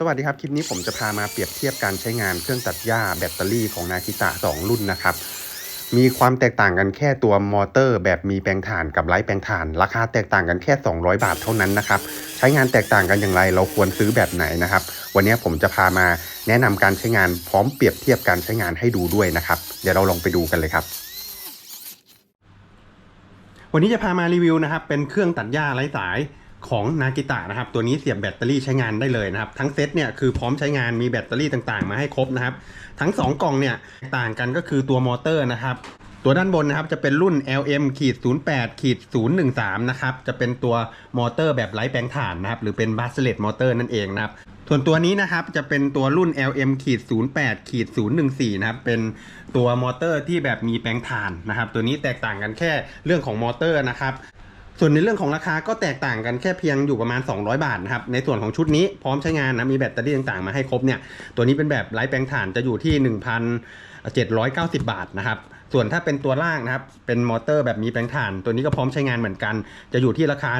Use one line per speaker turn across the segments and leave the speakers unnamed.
สวัสดีครับ คลิปนี้ผมจะพามาเปรียบเทียบการใช้งานเครื่องตัดหญ้าแบตเตอรี่ของนาคิตะ2 รุ่นนะครับ มีความแตกต่างกันแค่ตัวมอเตอร์แบบมีแปลงถ่านกับไร้แปลงถ่าน ราคาแตกต่างกันแค่ 200 บาทเท่านั้นนะครับ ใช้งานแตกต่างกันอย่างไร เราควรซื้อแบบไหนนะครับ วันนี้ผมจะพามาแนะนำการใช้งานพร้อมเปรียบเทียบการใช้งานให้ดูด้วยนะครับ เดี๋ยวเราลองไปดูกันเลยครับวันนี้จะพามารีวิวนะครับ เป็นเครื่องตัดหญ้าไร้สาย ของนากิตะนะครับ ตัวนี้เสียบแบตเตอรี่ใช้งานได้เลยนะครับ ทั้งเซตเนี่ยคือพร้อมใช้งานมีแบตเตอรี่ต่างๆ มาให้ครบนะครับ ทั้ง 2 กล่องเนี่ยต่างกันก็คือตัวมอเตอร์นะครับตัวด้านบนนะครับจะเป็นรุ่น LM ขีด08ขีด013นะครับจะเป็นตัวมอเตอร์แบบไร้แปลงถ่านนะครับหรือเป็นบัสเลตมอเตอร์นั่นเองนะครับส่วนตัวนี้นะครับจะเป็นตัวรุ่น LM ขีด08ขีด014นะครับเป็นตัวมอเตอร์ที่แบบมีแปลงถ่านนะครับตัวนี้แตกต่างกันแค่เรื่องของมอเตอร์นะครับ ส่วนในเรื่องของราคาก็แตกต่างกันแค่เพียงอยู่ประมาณ 200 บาทนะครับ ในส่วนของชุดนี้พร้อมใช้งานนะมีแบตเตอรี่ต่างๆมาให้ครบเนี่ย ตัวนี้เป็นแบบไร้แปลงถ่านจะอยู่ที่ 1,790 บาทนะครับ ส่วนถ้าเป็นตัวล่างนะครับ เป็นมอเตอร์แบบมีแปลงถ่าน ตัวนี้ก็พร้อมใช้งานเหมือนกัน จะอยู่ที่ราคา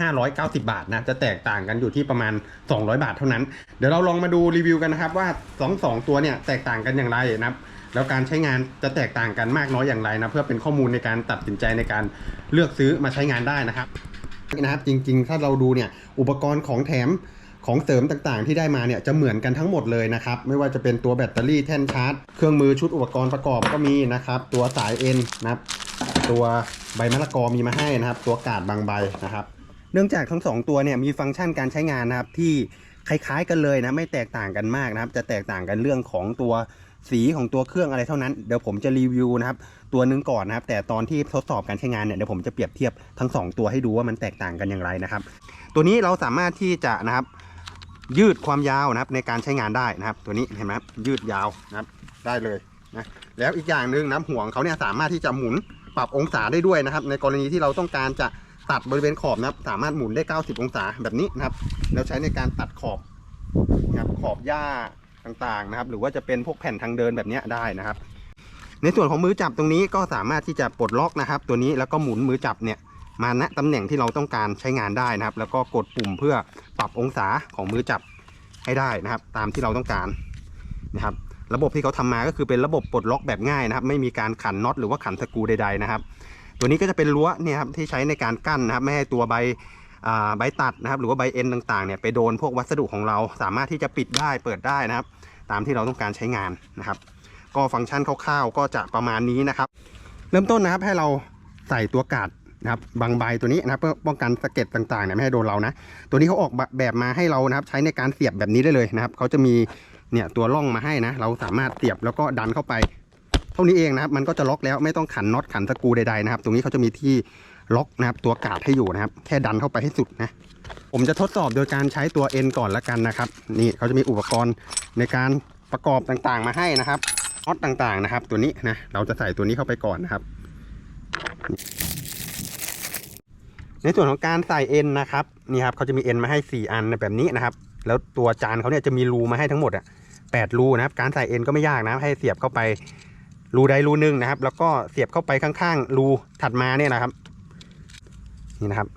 1,590 บาทนะ จะแตกต่างกันอยู่ที่ประมาณ 200 บาทเท่านั้น เดี๋ยวเราลองมาดูรีวิวกันนะครับว่า 2 2 ตัวเนี่ยแตกต่างกันอย่างไรนะครับ แล้วการใช้งานจะแตกต่างกันมากน้อยอย่างไรนะเพื่อเป็นข้อมูลในการตัดสินใจในการเลือกซื้อมาใช้งานได้นะครับนะครับจริงๆ ถ้าเราดูเนี่ยอุปกรณ์ของแถมของเสริมต่างๆ ที่ได้มาเนี่ยจะเหมือนกันทั้งหมดเลยนะครับ ไม่ว่าจะเป็นตัวแบตเตอรี่แท่นชาร์จ เครื่องมือชุดอุปกรณ์ประกอบก็มีนะครับ ตัวสายเอ็นนะครับ ตัวใบมะละกอมีมาให้นะครับ ตัวกาดบางใบนะครับ เนื่องจากทั้งสองตัวเนี่ยมีฟังก์ชันการใช้งานนะครับที่คล้ายๆกันเลยนะไม่แตกต่างกันมากนะครับ จะแตกต่างกันเรื่องของตัว สีของตัวเครื่องอะไรเท่านั้น เดี๋ยวผมจะรีวิวนะครับตัวนึงก่อนนะครับ แต่ตอนที่ทดสอบการใช้งานเนี่ยเดี๋ยวผมจะเปรียบเทียบทั้งสองตัวให้ดูว่ามันแตกต่างกันอย่างไรนะครับ ตัวนี้เราสามารถที่จะนะครับยืดความยาวนะครับในการใช้งานได้นะครับ ตัวนี้เห็นไหมยืดยาวนะครับได้เลยนะแล้วอีกอย่างหนึ่งนะห่วงเขาเนี่ยสามารถที่จะหมุนปรับองศาได้ด้วยนะครับ ในกรณีที่เราต้องการจะตัดบริเวณขอบนะครับ สามารถหมุนได้ 90 องศาแบบนี้นะครับ แล้วใช้ในการตัดขอบนะครับขอบหญ้า ต่างๆนะครับ หรือว่าจะเป็นพวกแผ่นทางเดินแบบนี้ได้นะครับ ในส่วนของมือจับตรงนี้ก็สามารถที่จะปลดล็อกนะครับ ตัวนี้แล้วก็หมุนมือจับเนี่ยมาณตำแหน่งที่เราต้องการใช้งานได้นะครับ แล้วก็กดปุ่มเพื่อปรับองศาของมือจับให้ได้นะครับ ตามที่เราต้องการนะครับ ระบบที่เขาทำมาก็คือเป็นระบบปลดล็อกแบบง่ายนะครับ ไม่มีการขันน็อตหรือว่าขันสกรูใดๆนะครับ ตัวนี้ก็จะเป็นรั้วเนี่ยครับที่ใช้ในการกั้นนะครับ ไม่ให้ตัวใบ ใบตัดนะครับ หรือว่าใบเอ็นต่างๆเนี่ยไปโดนพวกวัสดุของเราสามารถที่จะปิดได้เปิดได้นะครับ ตามที่เราต้องการใช้งานนะครับ ก็ฟังก์ชันคร่าวๆ ก็จะประมาณนี้นะครับ เริ่มต้นนะครับให้เราใส่ตัวกาดนะครับบางใบตัวนี้นะครับเพื่อป้องกันสะเก็ดต่างๆเนี่ยไม่ให้โดนเรานะ ตัวนี้เขาออกแบบมาให้เรานะครับใช้ในการเสียบแบบนี้ได้เลยนะครับเขาจะมีเนี่ยตัวร่องมาให้นะ เราสามารถเสียบแล้วก็ดันเข้าไป เท่านี้เองนะครับ มันก็จะล็อกแล้วไม่ต้องขันน็อตขันสกรูใดๆนะครับ ตรงนี้เขาจะมีที่ ล็อกนะครับตัวกาดให้อยู่นะครับ แค่ดันเข้าไปให้สุดนะ ผมจะทดสอบโดยการใช้ตัวเอ็นก่อนละกันนะครับ นี่เขาจะมีอุปกรณ์ในการประกอบต่างๆ มาให้นะครับน็อตต่างๆนะครับ ตัวนี้นะเราจะใส่ตัวนี้เข้าไปก่อนนะครับ ในส่วนของการใส่เอ็นนะครับนี่ครับเขาจะมีเอ็นมาให้ 4 อันแบบนี้นะครับ แล้วตัวจานเขาเนี่ยจะมีรูมาให้ทั้งหมดอะแปดรูนะครับ การใส่เอ็นก็ไม่ยากนะให้เสียบเข้าไปรูใดรูหนึ่งนะครับ แล้วก็เสียบเข้าไปข้างๆรูถัดมาเนี่ยนะครับ นี่นะครับ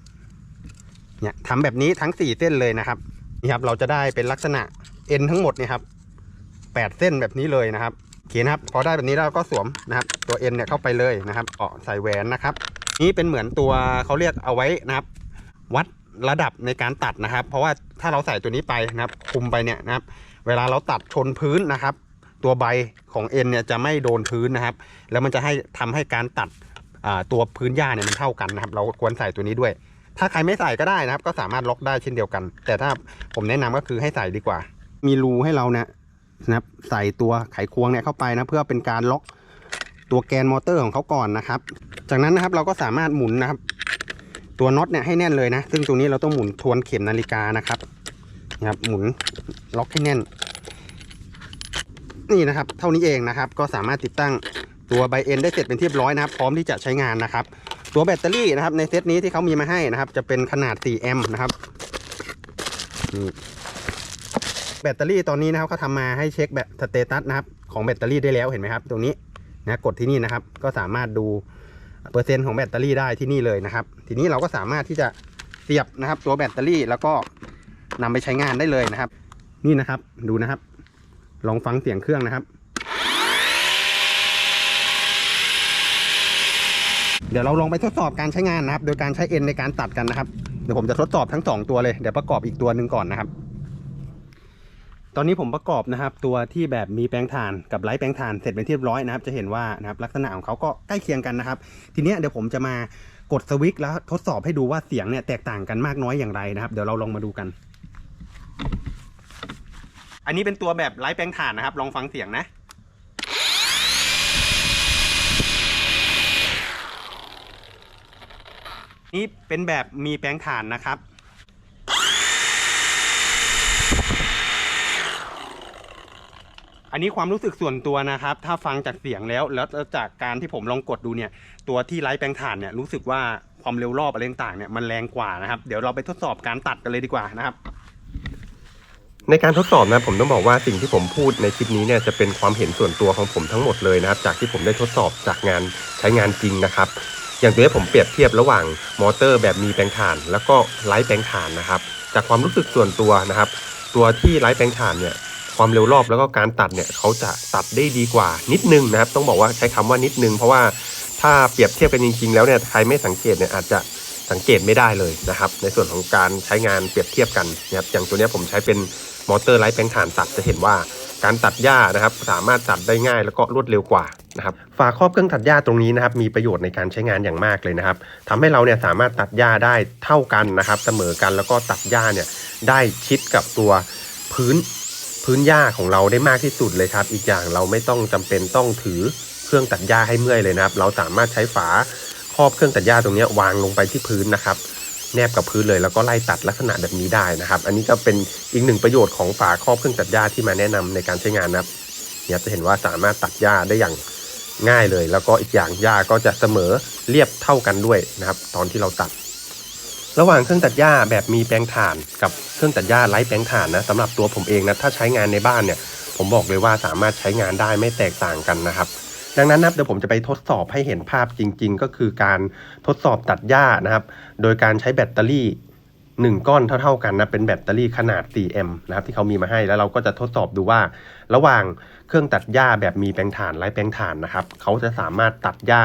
เนี่ยทำแบบนี้ทั้ง4เส้นเลยนะครับนี่ครับ เราจะได้เป็นลักษณะเอ็นทั้งหมดเนี่ยครับแปดเส้นแบบนี้เลยนะครับโอเคนะครับ พอได้แบบนี้แล้วก็สวมนะครับ ตัวเอ็นเนี่ยเข้าไปเลยนะครับเออใส่แหวนนะครับ นี่เป็นเหมือนตัวเขาเรียกเอาไว้นะครับ วัดระดับในการตัดนะครับ เพราะว่าถ้าเราใส่ตัวนี้ไปนะครับ คุมไปเนี่ยนะครับ เวลาเราตัดชนพื้นนะครับ ตัวใบของเอ็นเนี่ยจะไม่โดนพื้นนะครับ แล้วมันจะให้ทำให้การตัด ตัวพื้นหญ้าเนี่ยมันเท่ากันนะครับ เราควรใส่ตัวนี้ด้วย ถ้าใครไม่ใส่ก็ได้นะครับ ก็สามารถล็อกได้เช่นเดียวกัน แต่ถ้าผมแนะนำก็คือให้ใส่ดีกว่า มีรูให้เราเนี่ยนะครับ ใส่ตัวไขควงเนี่ยเข้าไปนะเพื่อเป็นการล็อกตัวแกนมอเตอร์ของเขาก่อนนะครับ จากนั้นนะครับเราก็สามารถหมุนนะครับ ตัวน็อตเนี่ยให้แน่นเลยนะ ซึ่งตรงนี้เราต้องหมุนทวนเข็มนาฬิกานะครับนะครับหมุนล็อกให้แน่น นี่นะครับ เท่านี้เองนะครับ ก็สามารถติดตั้ง ตัวไบเอ็นได้เสร็จเป็นที่เรียบร้อยนะครับ พร้อมที่จะใช้งานนะครับ ตัวแบตเตอรี่นะครับในเซตนี้ที่เขามีมาให้นะครับ จะเป็นขนาด 4 แอมป์นะครับนี่แบตเตอรี่ตอนนี้นะครับเขาทำมาให้เช็คแบบสเตตัสนะครับของแบตเตอรี่ได้แล้วเห็นไหมครับ ตรงนี้นะกดที่นี่นะครับ ก็สามารถดูเปอร์เซ็นต์ของแบตเตอรี่ได้ที่นี่เลยนะครับ ทีนี้เราก็สามารถที่จะเสียบนะครับ ตัวแบตเตอรี่แล้วก็นำไปใช้งานได้เลยนะครับ นี่นะครับดูนะครับ ลองฟังเสียงเครื่องนะครับ เดี๋ยวเราลองไปทดสอบการใช้งานนะครับ โดยการใช้เอ็นในการตัดกันนะครับ เดี๋ยวผมจะทดสอบทั้งสองตัวเลย เดี๋ยวประกอบอีกตัวหนึ่งก่อนนะครับ ตอนนี้ผมประกอบนะครับ ตัวที่แบบมีแปลงถ่านกับไร้แปลงถ่านเสร็จเป็นที่เรียบร้อยนะครับ จะเห็นว่านะครับลักษณะของเขาก็ใกล้เคียงกันนะครับ ทีนี้เดี๋ยวผมจะมากดสวิตช์แล้วทดสอบให้ดูว่าเสียงเนี่ยแตกต่างกันมากน้อยอย่างไรนะครับ เดี๋ยวเราลองมาดูกัน อันนี้เป็นตัวแบบไร้แปลงถ่านนะครับ ลองฟังเสียงนะ นี่เป็นแบบมีแปลงถ่านนะครับ อันนี้ความรู้สึกส่วนตัวนะครับ ถ้าฟังจากเสียงแล้ว แล้วจากการที่ผมลองกดดูเนี่ย ตัวที่ไร้แปลงถ่านเนี่ยรู้สึกว่าความเร็วรอบอะไรต่างๆเนี่ยมันแรงกว่านะครับ เดี๋ยวเราไปทดสอบการตัดกันเลยดีกว่านะครับ
ในการทดสอบนะผมต้องบอกว่าสิ่งที่ผมพูดในคลิปนี้เนี่ยจะเป็นความเห็นส่วนตัวของผมทั้งหมดเลยนะครับ จากที่ผมได้ทดสอบจากงานใช้งานจริงนะครับ อย่างตัวนี้ผมเปรียบเทียบระหว่างมอเตอร์แบบมีแปลงถ่าน แล้วก็ไร้แปลงถ่านนะครับ จากความรู้สึกส่วนตัวนะครับ ตัวที่ไร้แปลงถ่านเนี่ยความเร็วรอบแล้วก็การตัดเนี่ยเขาจะตัดได้ดีกว่านิดนึงนะครับ ต้องบอกว่าใช้คำว่านิดนึง เพราะว่าถ้าเปรียบเทียบกันจริงๆ แล้วเนี่ยใครไม่สังเกตเนี่ยอาจจะสังเกตไม่ได้เลยนะครับ ในส่วนของการใช้งานเปรียบเทียบกันนะครับอย่างตัวนี้ผมใช้เป็นมอเตอร์ไร้แปลงถ่านตัดจะเห็นว่าการตัดหญ้านะครับ สามารถตัดได้ง่ายแล้วก็รวดเร็วกว่า นะครับฝาครอบเครื่องตัดหญ้าตรงนี้นะครับมีประโยชน์ในการใช้งานอย่างมากเลยนะครับทำให้เราเนี่ยสามารถตัดหญ้าได้เท่ากันนะครับเสมอกันแล้วก็ตัดหญ้าเนี่ยได้ชิดกับตัวพื้นพื้นหญ้าของเราได้มากที่สุดเลยครับ อีกอย่างเราไม่ต้องจำเป็นต้องถือเครื่องตัดหญ้าให้เมื่อยเลยนะครับ เราสามารถใช้ฝาครอบเครื่องตัดหญ้าตรงนี้วางลงไปที่พื้นนะครับแนบกับพื้นเลยแล้วก็ไล่ตัดลักษณะแบบนี้ได้นะครับ อันนี้ก็เป็นอีกหนึ่งประโยชน์ของฝาครอบเครื่องตัดหญ้าที่มาแนะนำในการใช้งานนะครับเนี่ยจะเห็นว่าสามารถตัดหญ้าได้อย่าง ง่ายเลย แล้วก็อีกอย่างหญ้าก็จะเสมอเรียบเท่ากันด้วยนะครับ ตอนที่เราตัด ระหว่างเครื่องตัดหญ้าแบบมีแปลงถ่าน กับเครื่องตัดหญ้าไร้แปลงถ่านนะสำหรับตัวผมเองนะถ้าใช้งานในบ้านเนี่ย ผมบอกเลยว่าสามารถใช้งานได้ไม่แตกต่างกันนะครับดังนั้นนะเดี๋ยวผมจะไปทดสอบให้เห็นภาพจริง ๆ ก็คือการทดสอบตัดหญ้านะครับ โดยการใช้แบตเตอรี่ 1 ก้อนเท่าๆกันนะเป็นแบตเตอรี่ขนาด 4M นะครับที่เขามีมาให้แล้วเราก็จะทดสอบดูว่า ระหว่างเครื่องตัดหญ้าแบบมีแปลงถ่านไร้แปลงถ่านนะครับเขาจะสามารถตัดหญ้า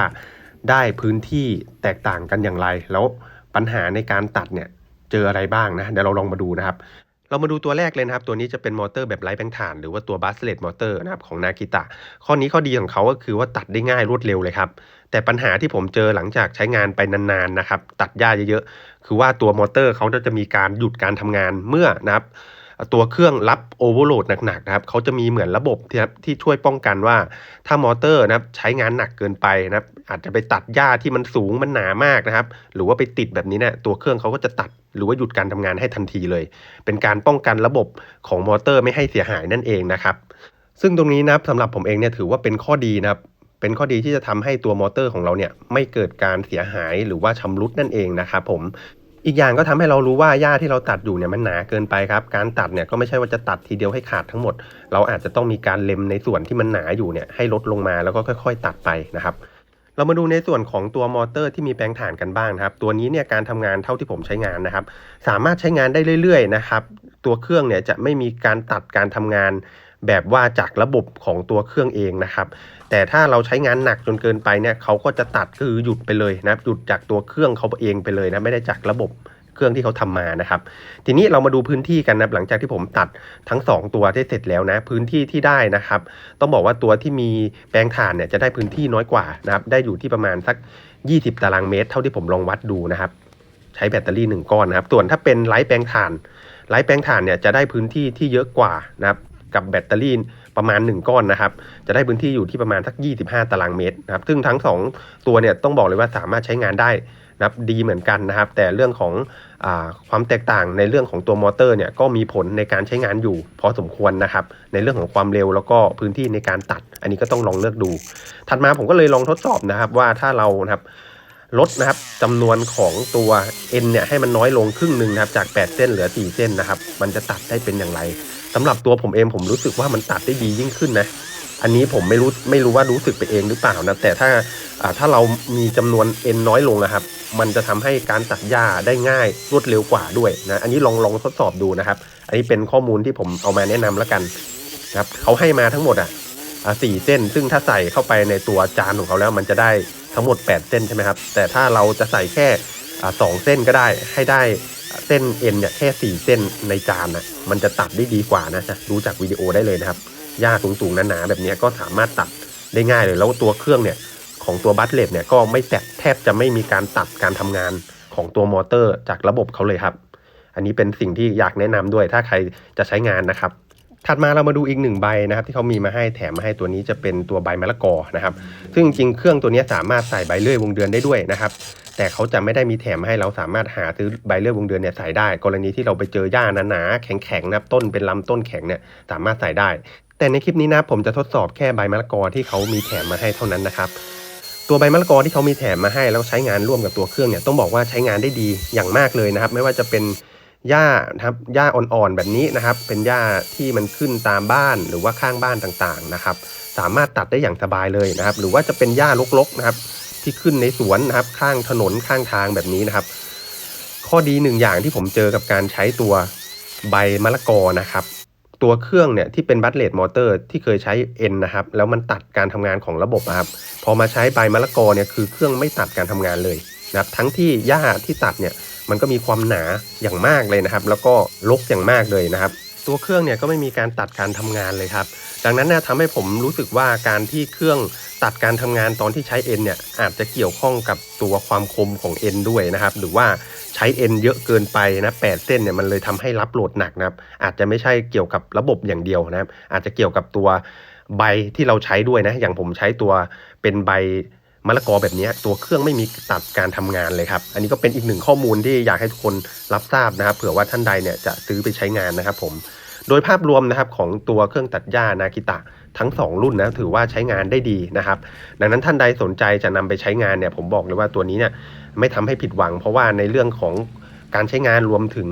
ได้พื้นที่แตกต่างกันอย่างไร แล้วปัญหาในการตัดเนี่ยเจออะไรบ้างนะเดี๋ยวเราลองมาดูนะครับ เรามาดูตัวแรกเลยนะครับตัวนี้จะเป็นมอเตอร์แบบไร้แปลงถ่าน หรือว่าตัวบัสเลตมอเตอร์นะครับของนากิตะข้อนี้ข้อดีของเขาก็คือว่าตัดได้ง่ายรวดเร็วเลยครับแต่ปัญหาที่ผมเจอหลังจากใช้งานไปนานๆนะครับตัดหญ้าเยอะๆคือว่าตัวมอเตอร์เขาจะมีการหยุดการทำงานเมื่อนะครับตัวเครื่องรับโอเวอร์โหลดหนักๆนะครับเขาจะมีเหมือนระบบที่ครับที่ช่วยป้องกันว่า ถ้ามอเตอร์นะครับใช้งานหนักเกินไปนะครับอาจจะไปตัดหญ้าที่มันสูงมันหนามากนะครับ หรือว่าไปติดแบบนี้เนี่ยตัวเครื่องเขาก็จะตัด หรือว่าหยุดการทำงานให้ทันทีเลย เป็นการป้องกันระบบของมอเตอร์ไม่ให้เสียหายนั่นเองนะครับ ซึ่งตรงนี้นะครับสำหรับผมเองเนี่ยถือว่าเป็นข้อดีนะครับเป็นข้อดีที่จะทำให้ตัวมอเตอร์ของเราเนี่ยไม่เกิดการเสียหายหรือว่าชำรุดนั่นเองนะครับผมอีกอย่างก็ทำให้เรารู้ว่าหญ้าที่เราตัดอยู่เนี่ยมันหนาเกินไปครับการตัดเนี่ยก็ไม่ใช่ว่าจะตัดทีเดียวให้ขาดทั้งหมด เราอาจจะต้องมีการเล็มในส่วนที่มันหนาอยู่เนี่ยให้ลดลงมาแล้วก็ค่อย ๆ ตัดไปนะครับ เรามาดูในส่วนของตัวมอเตอร์ที่มีแปลงฐานกันบ้างนะครับ ตัวนี้เนี่ยการทำงานเท่าที่ผมใช้งานนะครับ สามารถใช้งานได้เรื่อยๆนะครับ ตัวเครื่องเนี่ยจะไม่มีการตัดการทำงานแบบว่าจากระบบของตัวเครื่องเองนะครับ แต่ถ้าเราใช้งานหนักจนเกินไปเนี่ยเขาก็จะตัดคือหยุดไปเลยนะหยุดจากตัวเครื่องเขาเองไปเลยนะไม่ได้จากระบบ เครื่องที่เขาทำมานะครับ ทีนี้เรามาดูพื้นที่กันนะหลังจากที่ผมตัดทั้ง 2 ตัวได้เสร็จแล้วนะ พื้นที่ที่ได้นะครับ ต้องบอกว่าตัวที่มีแปลงถ่านเนี่ยจะได้พื้นที่น้อยกว่านะครับ ได้อยู่ที่ประมาณสัก 20 ตารางเมตร เท่าที่ผมลองวัดดูนะครับ ใช้แบตเตอรี่1ก้อนนะครับ ส่วนถ้าเป็นไร้แปลงถ่านไร้แปลงถ่านเนี่ยจะได้พื้นที่ที่เยอะกว่านะครับกับแบตเตอรี่ประมาณ 1 ก้อนนะครับ จะได้พื้นที่อยู่ที่ประมาณสัก 25 ตารางเมตรนะครับ ซึ่งทั้ง 2 ตัวเนี่ยต้องบอกเลยว่าสามารถใช้งานได้ นะครับดีเหมือนกันนะครับ แต่เรื่องของอความแตกต่างในเรื่องของตัวมอเตอร์เนี่ยก็มีผลในการใช้งานอยู่ พอสมควรนะครับ ในเรื่องของความเร็วแล้วก็พื้นที่ในการตัด อันนี้ก็ต้องลองเลือกดู ถัดมาผมก็เลยลองทดสอบนะครับว่าถ้าเรานะครับลดนะครับจำนวนของตัว N เนี่ยให้มันน้อยลงครึ่งหนึ่งนะครับจาก 8 เส้นเหลือ 4 เส้นนะครับ มันจะตัดได้เป็นอย่างไรสำหรับตัวผมเองผมรู้สึกว่ามันตัดได้ดียิ่งขึ้นนะ อันนี้ผมไม่รู้ไม่รู้ว่ารู้สึกไปเองหรือเปล่านะแต่ถ้าถ้าเรามีจำนวน N น้อยลงนะครับ มันจะทำให้การตัดหญ้าได้ง่ายรวดเร็วกว่าด้วยนะอันนี้ลองลองทดสอบดูนะครับ อันนี้เป็นข้อมูลที่ผมเอามาแนะนำแล้วกันนะครับเขาให้มาทั้งหมดอะสี่เส้น ซึ่งถ้าใส่เข้าไปในตัวจานของเขาแล้วมันจะได้ทั้งหมด 8 เส้นใช่ไหมครับ แต่ถ้าเราจะใส่แค่สองเส้นก็ได้ให้ได้เส้นเอ็นเนี่ยแค่สี่เส้นในจานนะมันจะตัดได้ดีกว่านะดูจากวิดีโอได้เลยนะครับ หญ้าสูงๆหนาๆแบบนี้ก็สามารถตัดได้ง่ายเลยแล้วตัวเครื่องเนี่ยของตัวบัตเลตเนี่ยก็ไม่แตะแทบจะไม่มีการตัดการทำงานของตัวมอเตอร์จากระบบเขาเลยครับ อันนี้เป็นสิ่งที่อยากแนะนำด้วยถ้าใครจะใช้งานนะครับ ถัดมาเรามาดูอีกหนึ่งใบนะครับ ที่เขามีมาให้แถมมาให้ตัวนี้จะเป็นตัวใบมะละกอนะครับซึ่งจริงเครื่องตัวนี้สามารถใส่ใบเลื่อยวงเดือนได้ด้วยนะครับ แต่เขาจะไม่ได้มีแถมมาให้เราสามารถหาซื้อใบเลื่อยวงเดือนเนี่ยใส่ได้ กรณีที่เราไปเจอหญ้าหนาๆแข็งๆนะครับต้นเป็นลำต้นแข็งเนี่ยสามารถใส่ได้ แต่ในคลิปนี้นะผมจะทดสอบแค่ใบมะละกอที่เขามีแถมมาให้เท่านั้นนะครับ ตัวใบมะละกอที่เขามีแถมมาให้แล้วใช้งานร่วมกับตัวเครื่องเนี่ยต้องบอกว่าใช้งานได้ดีอย่างมากเลยนะครับ ไม่ว่าจะเป็นหญ้านะครับหญ้าอ่อนๆแบบนี้นะครับ เป็นหญ้าที่มันขึ้นตามบ้านหรือว่าข้างบ้านต่างๆนะครับ สามารถตัดได้อย่างสบายเลยนะครับ หรือว่าจะเป็นหญ้ารกๆนะครับ ที่ขึ้นในสวนนะครับ ข้างถนนข้างทางแบบนี้นะครับ ข้อดีหนึ่งอย่างที่ผมเจอกับการใช้ตัวใบมะละกอนะครับ ตัวเครื่องเนี่ยที่เป็นบัตเลดมอเตอร์ที่เคยใช้เอ็นนะครับ แล้วมันตัดการทำงานของระบบนะครับ พอมาใช้ใบมะละกอเนี่ยคือเครื่องไม่ตัดการทำงานเลยนะครับ ทั้งที่หญ้าที่ตัดเนี่ยมันก็มีความหนาอย่างมากเลยนะครับ แล้วก็ลกอย่างมากเลยนะครับ ตัวเครื่องเนี่ยก็ไม่มีการตัดการทำงานเลยครับ ดังนั้นนี่ยทำให้ผมรู้สึกว่าการที่เครื่องตัดการทำงานตอนที่ใช้เอ็นเนี่ยอาจจะเกี่ยวข้องกับตัวความคมของเอ็นด้วยนะครับหรือว่าใช้เอ็นเยอะเกินไปนะแปดเส้นเนี่ยมันเลยทำให้รับโหลดหนักนะครับ อาจจะไม่ใช่เกี่ยวกับระบบอย่างเดียวนะครับ อาจจะเกี่ยวกับตัวใบที่เราใช้ด้วยนะ อย่างผมใช้ตัวเป็นใบ มะละกอแบบนี้ตัวเครื่องไม่มีตัดการทำงานเลยครับ อันนี้ก็เป็นอีกหนึ่งข้อมูลที่อยากให้ทุกคนรับทราบนะครับ เผื่อว่าท่านใดเนี่ยจะซื้อไปใช้งานนะครับผม โดยภาพรวมนะครับของตัวเครื่องตัดหญ้านากิตะทั้ง 2 รุ่นนะถือว่าใช้งานได้ดีนะครับ ดังนั้นท่านใดสนใจจะนำไปใช้งานเนี่ยผมบอกเลยว่าตัวนี้เนี่ยไม่ทำให้ผิดหวัง เพราะว่าในเรื่องของการใช้งานรวมถึง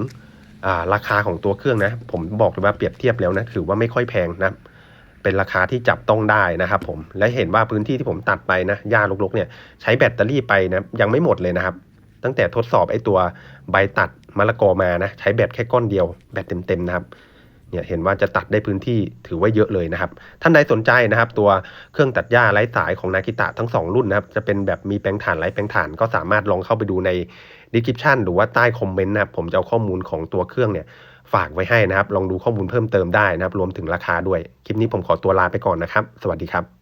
าราคาของตัวเครื่องนะ ผมบอกเลยว่าเปรียบเทียบแล้วนะถือว่าไม่ค่อยแพงนะ เป็นราคาที่จับต้องได้นะครับผมและเห็นว่าพื้นที่ที่ผมตัดไปนะหญ้ารกๆเนี่ยใช้แบตเตอรี่ไปนะยังไม่หมดเลยนะครับ ตั้งแต่ทดสอบไอ้ตัวใบตัดมะละกอมานะใช้แบตแค่ก้อนเดียวแบตเต็มๆนะครับเนี่ยเห็นว่าจะตัดได้พื้นที่ถือว่าเยอะเลยนะครับ ท่านใดสนใจนะครับ ตัวเครื่องตัดหญ้าไร้สายของนากิตะทั้ง 2 รุ่นนะครับ จะเป็นแบบมีแปลงถ่านไร้แปลงถ่านก็สามารถลองเข้าไปดูในดีคริปชันหรือว่าใต้คอมเมนต์นะครับผมจะเอาข้อมูลของตัวเครื่องเนี่ย ฝากไว้ให้นะครับ ลองดูข้อมูลเพิ่มเติมได้นะครับ รวมถึงราคาด้วย คลิปนี้ผมขอตัวลาไปก่อนนะครับ สวัสดีครับ